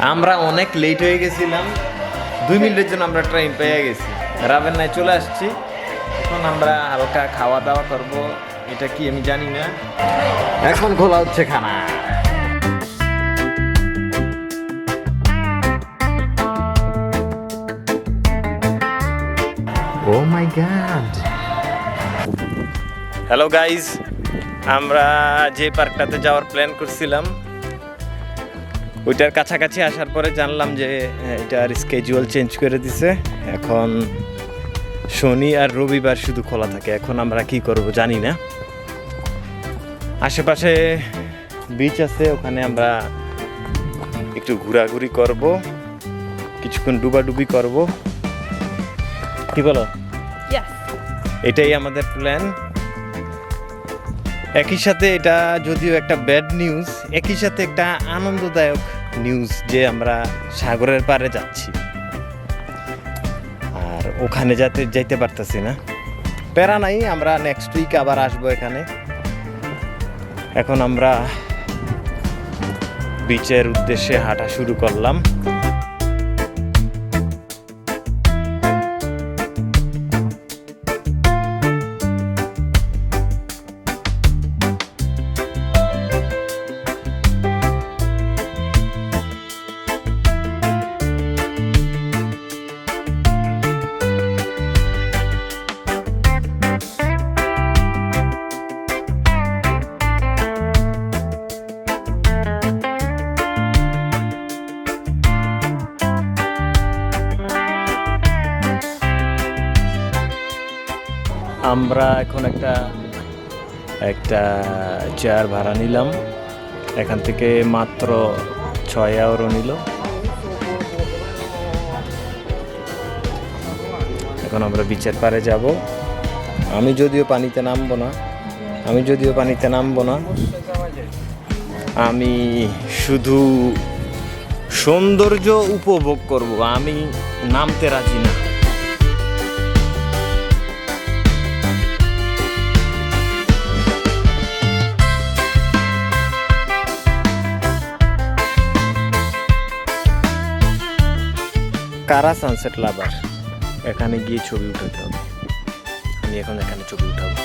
আমরা অনেক লেট হয়ে গেছিলাম। দুই মিনিটের জন্য আমরা ট্রেন পেয়ে গেছি। রাবেন নাই চলে আসছি। এখন আমরা হালকা খাওয়া দাওয়া করব। এটা কি আমি জানি না। এখন খোলা হচ্ছে খানা। Oh my god hello guys আমরা যে পার্কটাতে যাওয়ার প্ল্যান করছিলাম ওইটার কাছাকাছি আসার পরে জানলাম যে এটার স্কেজুয়াল চেঞ্জ করে দিছে। এখন শনি আর রবিবার শুধু খোলা থাকে। এখন আমরা কি করব জানি না। আশেপাশে বিচ আছে ওখানে আমরা একটু ঘোরাঘুরি করব। কিছুক্ষণ ডুবাডুবি করব। কি বলো? এটাই আমাদের প্ল্যান একই সাথে এটা যদিও একটা ব্যাড নিউজ একই সাথে একটা আনন্দদায়ক নিউজ যে আমরা সাগরের পারে যাচ্ছি। আর ওখানে যাতে যাইতে পারতেছি না। প্যারা নাই, আমরা নেক্সট উইক আবার আসব এখানে। এখন আমরা বিচের উদ্দেশ্যে হাঁটা শুরু করলাম। আমরা এখন একটা একটা চেয়ার ভাড়া নিলাম। এখান থেকে মাত্র ছয় আওয়ারও নিল। এখন আমরা বিচের পারে যাব। আমি যদিও পানিতে নামবো না, আমি যদিও পানিতে নামবো না, আমি শুধু সৌন্দর্য উপভোগ করব, আমি নামতে রাজি না। কারা সানসেট লাভার এখানে গিয়ে ছবি উঠাতে হবে। আমি এখন এখানে ছবি উঠাবো।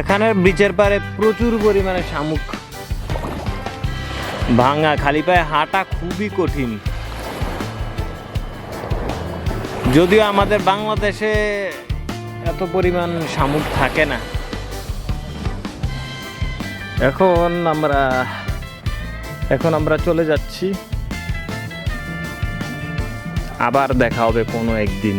এখানের ব্রিজের পারে প্রচুর পরিমাণে শামুক। ভাঙা খালি পায়ে হাঁটা খুবই কঠিন। যদিও আমাদের বাংলাদেশে এত পরিমাণ শামুক থাকে না। এখন আমরা এখন আমরা চলে যাচ্ছি। আবার দেখা হবে কোনো একদিন।